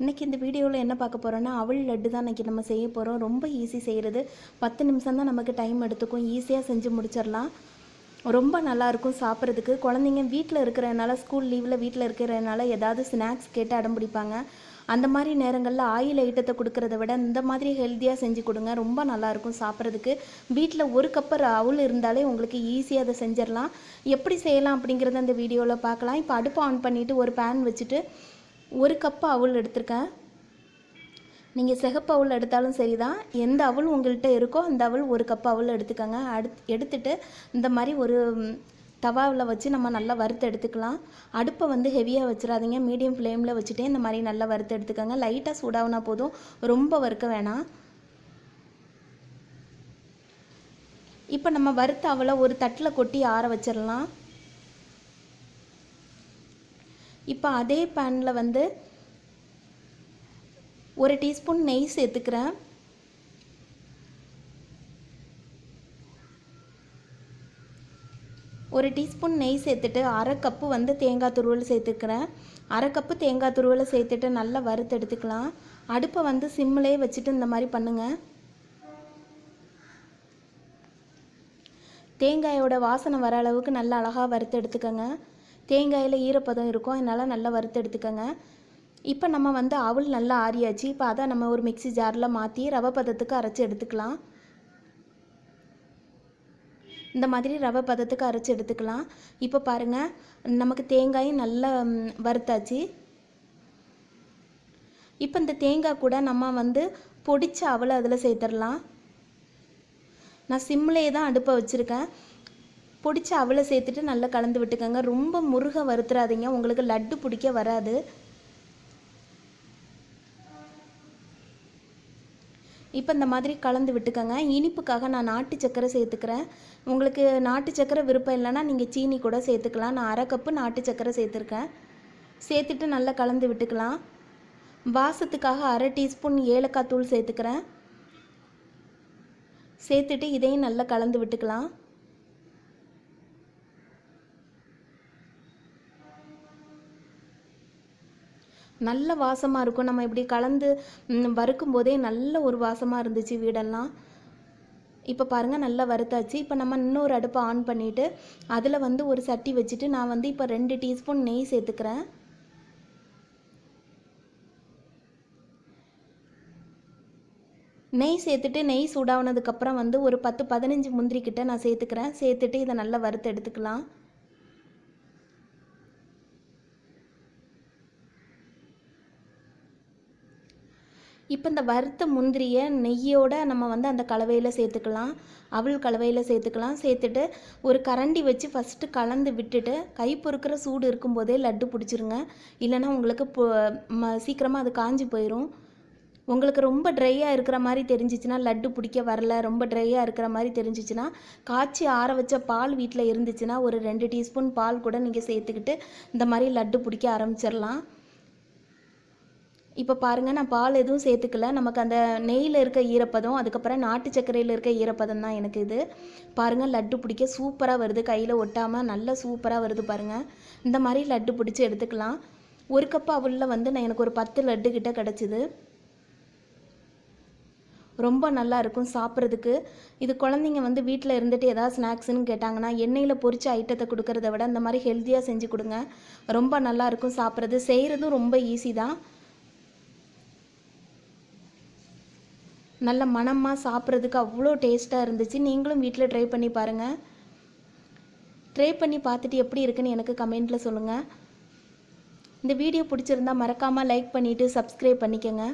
இன்றைக்கி இந்த வீடியோவில் என்ன பார்க்க போகிறோன்னா அவள் லட்டு தான் இன்றைக்கி நம்ம செய்ய போகிறோம் ரொம்ப ஈஸி செய்கிறது பத்து நிமிஷம் தான் நமக்கு டைம் எடுத்துக்கும். ஈஸியாக செஞ்சு முடிச்சிடலாம். ரொம்ப நல்லாயிருக்கும் சாப்பிட்றதுக்கு. குழந்தைங்க வீட்டில் இருக்கிறனால ஸ்கூல் லீவில் வீட்டில் இருக்கிறனால ஏதாவது ஸ்நாக்ஸ் கேட்டு அடம் பிடிப்பாங்க. அந்த மாதிரி நேரங்களில் ஆயில் ஐட்டத்தை கொடுக்கறத விட இந்த மாதிரி ஹெல்த்தியாக செஞ்சு கொடுங்க. ரொம்ப நல்லாயிருக்கும் சாப்பிட்றதுக்கு. வீட்டில் ஒரு கப்பு அவுள் இருந்தாலே உங்களுக்கு ஈஸியாக அதை செஞ்சிடலாம். எப்படி செய்யலாம் அப்படிங்கிறத அந்த வீடியோவில் பார்க்கலாம். இப்போ அடுப்பு ஆன் பண்ணிவிட்டு ஒரு பேன் வச்சுட்டு ஒரு கப்பு அவள் எடுத்திருக்கேன். நீங்கள் சிகப்பு அவுள் எடுத்தாலும் சரி தான் எந்த அவுள் உங்கள்கிட்ட இருக்கோ அந்த அவுள் ஒரு கப் அவுள் எடுத்துக்கோங்க. அடுத் எடுத்துட்டு இந்த மாதிரி ஒரு தவாவில் வச்சு நம்ம நல்லா வறுத்து எடுத்துக்கலாம். அடுப்பை வந்து ஹெவியாக வச்சிடாதீங்க. மீடியம் ஃப்ளேமில் வச்சுட்டே இந்த மாதிரி நல்லா வறுத்து எடுத்துக்கோங்க. லைட்டாக சூடாகுனா போதும். ரொம்ப வறுக்க வேணாம். இப்போ நம்ம வறுத்த அவளை ஒரு தட்டில் கொட்டி ஆற வச்சிடலாம். இப்போ அதே பேனில் வந்து ஒரு டீஸ்பூன் நெய் சேர்த்துக்கிறேன். ஒரு டீஸ்பூன் நெய் சேர்த்துட்டு அரை கப்பு வந்து தேங்காய் துருவல் சேர்த்துக்கிறேன். அரை கப்பு தேங்காய் துருவலை சேர்த்துட்டு நல்லா வறுத்து எடுத்துக்கலாம். அடுப்பை வந்து சிம்மிலே வச்சுட்டு இந்த மாதிரி பண்ணுங்கள் தேங்காயோட வாசனை வர அளவுக்கு நல்லா அழகாக வறுத்து எடுத்துக்கோங்க. தேங்காயில் ஈரப்பதம் இருக்கும். அதனால் நல்லா வறுத்து எடுத்துக்கோங்க. இப்போ நம்ம வந்து அவள் நல்லா ஆறியாச்சு. இப்போ அதை நம்ம ஒரு மிக்சி ஜாரில் மாற்றி ரவை பதத்துக்கு அரைச்சி எடுத்துக்கலாம். இந்த மாதிரி ரவை பதத்துக்கு அரைச்சி எடுத்துக்கலாம். இப்போ பாருங்கள் நமக்கு தேங்காயும் நல்லா வறுத்தாச்சு. இப்போ இந்த தேங்காய் கூட நம்ம வந்து பொடிச்ச அவளை அதில் சேர்த்துடலாம். நான் சிம்லேயே தான் அடுப்பை வச்சுருக்கேன். பொடிச்ச அவளை சேர்த்துட்டு நல்லா கலந்து விட்டுக்கோங்க. ரொம்ப முருக வறுத்துறாதீங்க உங்களுக்கு லட்டு பிடிக்க வராது. இப்போ இந்த மாதிரி கலந்து விட்டுக்கோங்க. இனிப்புக்காக நான் நாட்டு சக்கரை சேர்த்துக்கிறேன். உங்களுக்கு நாட்டு சக்கரை விருப்பம் இல்லைன்னா நீங்கள் சீனி கூட சேர்த்துக்கலாம். நான் அரை கப்பு நாட்டு சக்கரை சேர்த்துருக்கேன். சேர்த்துட்டு நல்லா கலந்து விட்டுக்கலாம். வாசத்துக்காக அரை டீஸ்பூன் ஏலக்காய் தூள் சேர்த்துக்கிறேன். சேர்த்துட்டு இதையும் நல்லா கலந்து விட்டுக்கலாம். நல்ல வாசமாக இருக்கும். நம்ம இப்படி கலந்து வறுக்கும் போதே நல்ல ஒரு வாசமாக இருந்துச்சு வீடெல்லாம். இப்போ பாருங்கள் நல்லா வறுத்தாச்சு. இப்போ நம்ம இன்னொரு அடுப்பை ஆன் பண்ணிவிட்டு அதில் வந்து ஒரு சட்டி வச்சுட்டு நான் வந்து இப்போ ரெண்டு டீஸ்பூன் நெய் சேர்த்துக்கிறேன். நெய் சேர்த்துட்டு நெய் சூடானதுக்கப்புறம் வந்து ஒரு பத்து பதினஞ்சு முந்திரிக்கிட்ட நான் சேர்த்துக்கிறேன். சேர்த்துட்டு இதை நல்லா வறுத்து எடுத்துக்கலாம். இப்போ இந்த வறுத்த முந்திரியை நெய்யோட நம்ம வந்து அந்த கலவையில் சேர்த்துக்கலாம். அவள் கலவையில் சேர்த்துக்கலாம். சேர்த்துட்டு ஒரு கரண்டி வச்சு ஃபஸ்ட்டு கலந்து விட்டுட்டு கை பொறுக்கிற சூடு இருக்கும்போதே லட்டு பிடிச்சிருங்க. இல்லைன்னா உங்களுக்கு சீக்கிரமாக அது காஞ்சி போயிடும் உங்களுக்கு ரொம்ப ட்ரையாக இருக்கிற மாதிரி தெரிஞ்சிச்சுன்னா லட்டு பிடிக்க வரல ரொம்ப ட்ரையாக இருக்கிற மாதிரி தெரிஞ்சிச்சுன்னா காய்ச்சி ஆற வச்ச பால் வீட்டில் இருந்துச்சுன்னா ஒரு ரெண்டு டீஸ்பூன் பால் கூட நீங்கள் சேர்த்துக்கிட்டு இந்த மாதிரி லட்டு பிடிக்க ஆரம்பிச்சிடலாம் இப்போ பாருங்கள் நான் பால் எதுவும் சேர்த்துக்கல. நமக்கு அந்த நெய்யில் இருக்க ஈரப்பதம் அதுக்கப்புறம் நாட்டு சர்க்கரையில் இருக்க ஈரப்பதம் தான் எனக்கு இது. பாருங்கள் லட்டு பிடிக்க சூப்பராக வருது. கையில் ஒட்டாமல் நல்லா சூப்பராக வருது பாருங்கள் இந்த மாதிரி லட்டு பிடிச்சி எடுத்துக்கலாம். ஒரு கப் அவளில் வந்து நான் எனக்கு ஒரு பத்து லட்டு கிட்ட கிடச்சிது. ரொம்ப நல்லா இருக்கும் சாப்பிட்றதுக்கு. இது குழந்தைங்க வந்து வீட்டில் இருந்துட்டு ஏதாவது ஸ்நாக்ஸ்னு கேட்டாங்கன்னா எண்ணெயில் பொரிச்ச ஐட்டத்தை கொடுக்கறத விட இந்த மாதிரி ஹெல்த்தியாக செஞ்சு கொடுங்க. ரொம்ப நல்லா இருக்கும் சாப்பிட்றது. செய்கிறதும் ரொம்ப ஈஸி தான். நல்ல மணமாக சாப்பிட்றதுக்கு அவ்வளோ டேஸ்ட்டாக இருந்துச்சு. நீங்களும் வீட்டில் ட்ரை பண்ணி பாருங்கள் ட்ரை பண்ணி பார்த்துட்டு எப்படி இருக்குன்னு எனக்கு கமெண்ட்டில் சொல்லுங்கள் இந்த வீடியோ பிடிச்சிருந்தா மறக்காமல் லைக் பண்ணிவிட்டு சப்ஸ்கிரைப் பண்ணிக்கோங்க.